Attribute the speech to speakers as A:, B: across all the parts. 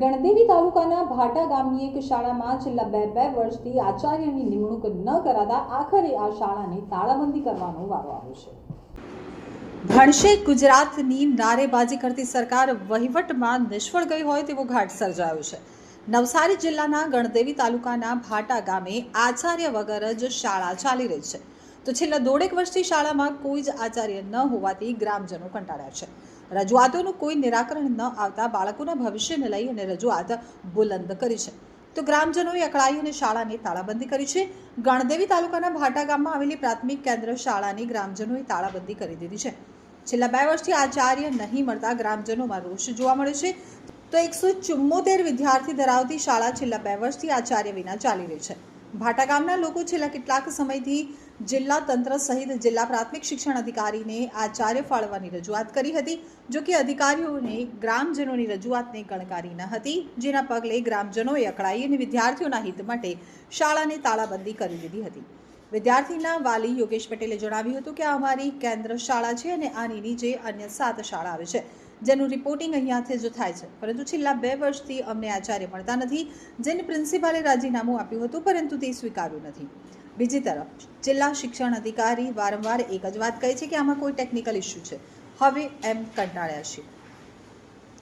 A: ગણદેવી તાલુકાના ભાટા ગામની એક શાળામાં છેલ્લા બે બે વર્ષથી આચાર્યની નિમણૂક ન કરાતા આખરે આ શાળાને તાળાબંધી કરવાનો વારો આવ્યો છે. ભણશે ગુજરાતની નારેબાજી કરતી સરકાર વહીવટમાં નિષ્ફળ ગઈ હોય તેવો ઘાટ સર્જાયો છે. નવસારી જિલ્લાના ગણદેવી તાલુકાના ભાટા ગામે આચાર્ય વગર જ શાળા ચાલી રહી છે. તો છેલ્લા દોઢેક વર્ષથી શાળામાં કોઈ જ આચાર્ય ન હોવાથી ગ્રામજનો કંટાળ્યા છે. રજૂઆતોનું કોઈ નિરાકરણ ન આવતા બાળકોના ભવિષ્યને લઈ અને રજૂઆત બુલંદ કરી છે. તો ગ્રામજનોએ અકળાઈ અને શાળાની તાળાબંધી કરી છે. ગણદેવી તાલુકાના ભાટા ગામમાં આવેલી પ્રાથમિક કેન્દ્ર શાળાની ગ્રામજનોએ તાળાબંધી કરી દીધી છે. છેલ્લા બે વર્ષથી આચાર્ય નહીં મળતા ગ્રામજનોમાં રોષ જોવા મળે છે. તો એકસો ચુમ્મોતેર વિદ્યાર્થી ધરાવતી શાળા છેલ્લા બે વર્ષથી આચાર્ય વિના ચાલી રહી છે. ભાટા ગામના લોકો છેલ્લા કેટલાક સમયથી જિલ્લા તંત્ર સહિત જિલ્લા પ્રાથમિક શિક્ષણ અધિકારીને આચાર્ય ફાળવવાની રજૂઆત કરી હતી, જો કે અધિકારીઓને ગ્રામજનોની રજૂઆતને ગણકારી ન હતી. જેના પગલે ગ્રામજનોએ અકળાઈ અને વિદ્યાર્થીઓના હિત માટે શાળાને તાળાબંધી કરી દીધી હતી. વિદ્યાર્થીના વાલી યોગેશ પટેલે જણાવ્યું હતું કે અમારી કેન્દ્ર શાળા છે અને આની નીચે અન્ય સાત શાળા આવે છે. જેનું રિપોર્ટિંગ અહીંયાથી જ થાય છે. પરંતુ છેલ્લા બે વર્ષથી અમને આચાર્ય મળતા નથી, જેને પ્રિન્સિપાલે રાજીનામું આપ્યું હતું, પરંતુ તે સ્વીકાર્યું નથી. બીજી તરફ, જિલ્લા શિક્ષણ અધિકારી વારંવાર એક જ વાત કહે છે કે આમાં કોઈ ટેકનિકલ ઇસ્યુ છે. હવે એમ કંટાળ્યા છે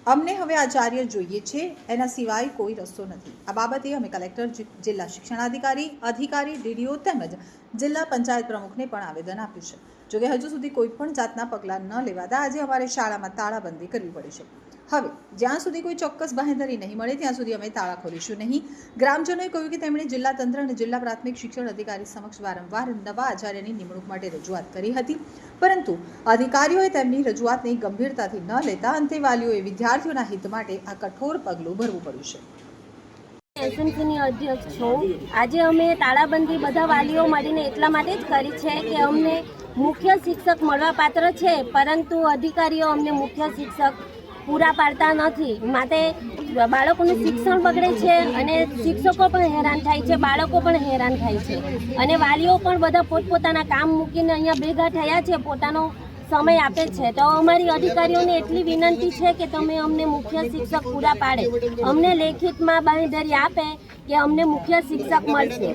A: અમને હવે આચાર્ય જોઈએ છે, એના સિવાય કોઈ રસ્તો નથી. આ બાબતે અમે કલેક્ટર જિલ્લા શિક્ષણાધિકારી, અધિકારી, ડીડીઓ તેમજ જિલ્લા પંચાયત પ્રમુખને પણ આવેદન આપ્યું છે. જોકે હજુ સુધી કોઈ પણ જાતના પગલાં ન લેવાતા આજે અમારે શાળામાં તાળાબંધી કરવી પડી છે. હવે, જ્યાં સુધી કોઈ ચોક્કસ બાંહેધરી નહીં મળે, ત્યાં સુધી અમે તાળા ખોલીશું નહીં. ગ્રામજનોએ કહ્યું કે તેમણે જિલ્લા તંત્ર અને જિલ્લા પ્રાથમિક શિક્ષણ અધિકારી સમક્ષ વારંવાર નવા આચાર્યની નિમણૂક માટે રજૂઆત કરી હતી. પરંતુ અધિકારીઓએ તેમની રજૂઆતને ગંભીરતાથી ન લેતા અંતે વાલીઓએ વિદ્યાર્થીઓના હિત માટે આ કઠોર પગલું ભરવું પડ્યું છે.
B: એસએમસીની અધ્યક્ષ છું. આજે અમે તાળાબંધી બધા વાલીઓ મળીને એટલા માટે જ કરી છે કે અમને મુખ્ય શિક્ષક મળવા પાત્ર છે, પરંતુ અધિકારીઓ અમને મુખ્ય શિક્ષક પૂરા પાડતા નથી. માટે બાળકોનું શિક્ષણ બગડે છે અને શિક્ષકો પણ હેરાન થાય છે, બાળકો પણ હેરાન થાય છે. અને વાલીઓ પણ બધા પોતપોતાના કામ મૂકીને અહીંયા ભેગા થયા છે, પોતાનો સમય આપે છે. તો અમારી અધિકારીઓને એટલી વિનંતી છે કે તમે અમને મુખ્ય શિક્ષક પૂરા પાડે. અમને લેખિતમાં બાંહેધરી આપે કે અમને મુખ્ય શિક્ષક મળશે.